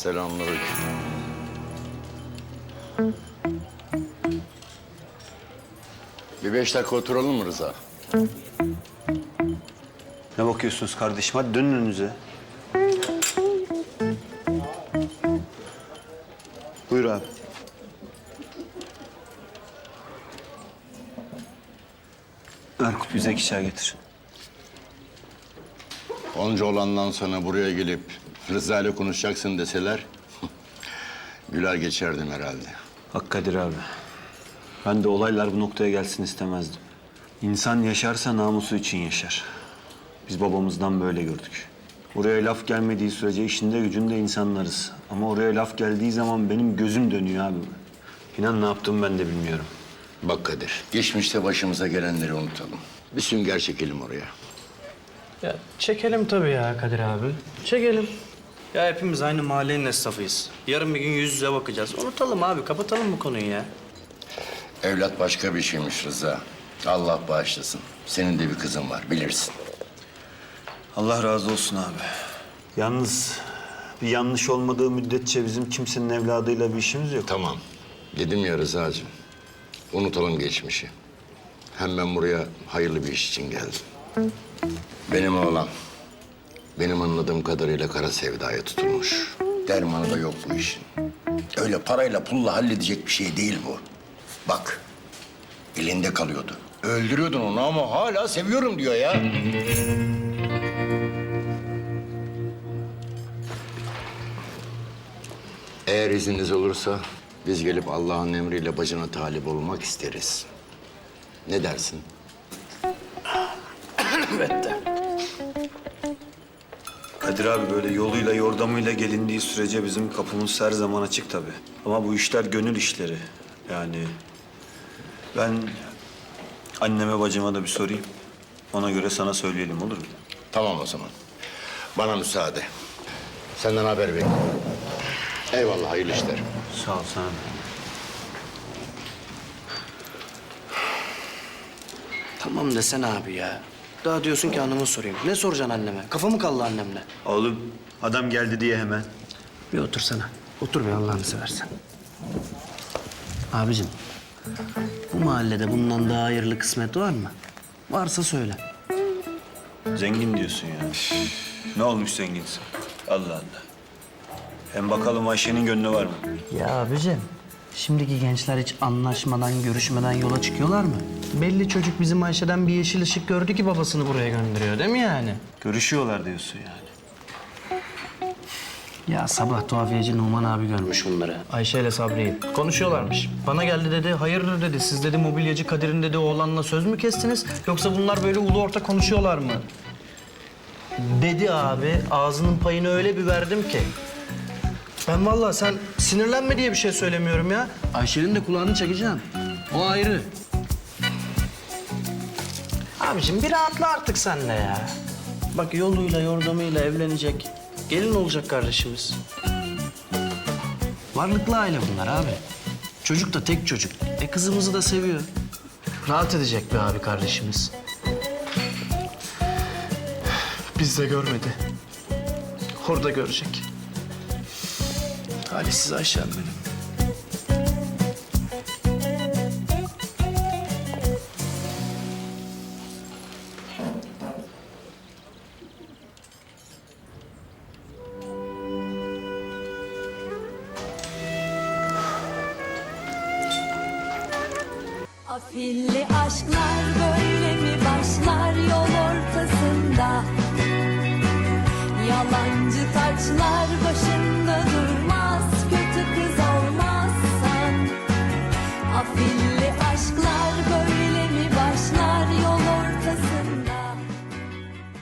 Selamünaleyküm. Bir beş dakika oturalım mı Rıza? Ne bakıyorsunuz kardeşim? Hadi dönün önünüze. Buyur abi. Erkut bize iki çay getir. Onca olandan sonra buraya gelip Rıza ile konuşacaksın deseler... ...güler geçerdim herhalde. Bak Kadir abi. Ben de olaylar bu noktaya gelsin istemezdim. İnsan yaşarsa namusu için yaşar. Biz babamızdan böyle gördük. Oraya laf gelmediği sürece işinde gücünde insanlarız. Ama oraya laf geldiği zaman benim gözüm dönüyor abi. İnan ne yaptığımı ben de bilmiyorum. Bak Kadir, geçmişte başımıza gelenleri unutalım. Bir sünger çekelim oraya. Ya çekelim tabii ya Kadir abi. Çekelim. Ya hepimiz aynı mahallenin esnafıyız. Yarın bir gün yüz yüze bakacağız. Unutalım abi, kapatalım bu konuyu ya. Evlat başka bir şeymiş Rıza. Allah bağışlasın. Senin de bir kızın var, bilirsin. Allah razı olsun abi. Yalnız bir yanlış olmadığı müddetçe bizim kimsenin evladıyla bir işimiz yok. Tamam. Dedim ya Rıza'cığım. Unutalım geçmişi. Hem ben buraya hayırlı bir iş için geldim. Benim oğlan. Benim anladığım kadarıyla kara sevdaya tutulmuş. Dermanı da yok bu işin. Öyle parayla pulla halledecek bir şey değil bu. Bak. Elinde kalıyordu. Öldürüyordun onu ama hala seviyorum diyor ya. Eğer izniniz olursa biz gelip Allah'ın emriyle bacına talip olmak isteriz. Ne dersin? Kadir abi böyle yoluyla yordamıyla gelindiği sürece bizim kapımız her zaman açık tabii. Ama bu işler gönül işleri. Yani ben anneme bacıma da bir sorayım. Ona göre sana söyleyelim olur mu? Tamam o zaman. Bana müsaade. Senden haber bekliyorum. Eyvallah, hayırlı işler. Sağ ol sana. Tamam desene abi ya. Daha diyorsun ki anamı sorayım. Ne soracaksın anneme? Kafamı kaldı annemle. Oğlum adam geldi diye hemen. Bir otursana. Otur bir Allah'ını seversen. Abicim, bu mahallede bundan daha hayırlı kısmet var mı? Varsa söyle. Zengin diyorsun yani. ne olmuş zenginsin? Allah Allah. Hem bakalım Ayşe'nin gönlü var mı? Ya abicim, şimdiki gençler hiç anlaşmadan, görüşmeden yola çıkıyorlar mı? Belli çocuk bizim Ayşe'den bir yeşil ışık gördü ki babasını buraya gönderiyor değil mi yani? Görüşüyorlar diyorsun yani. Ya sabah tuhafiyeci Numan abi görmüş bunları. Ayşe ile Sabri'yi. Konuşuyorlarmış. Bana geldi dedi, hayırdır dedi. Siz dedi mobilyacı Kadir'in dedi oğlanla söz mü kestiniz? Yoksa bunlar böyle ulu orta konuşuyorlar mı? Dedi abi, ağzının payını öyle bir verdim ki. Ben vallahi sen sinirlenme diye bir şey söylemiyorum ya. Ayşe'nin de kulağını çekeceğim. O ayrı. Abiciğim bir rahatla artık sen de ya. Bak yoluyla yordamıyla evlenecek. Gelin olacak kardeşimiz. Varlıklı aile bunlar abi. Çocuk da tek çocuk. E kızımızı da seviyor. Rahat edecek bir abi kardeşimiz. Biz de görmedi. Orada görecek. Talihsiz Ayşem benim. Afilli aşklar böyle mi başlar yol ortasında? Yalancı taçlar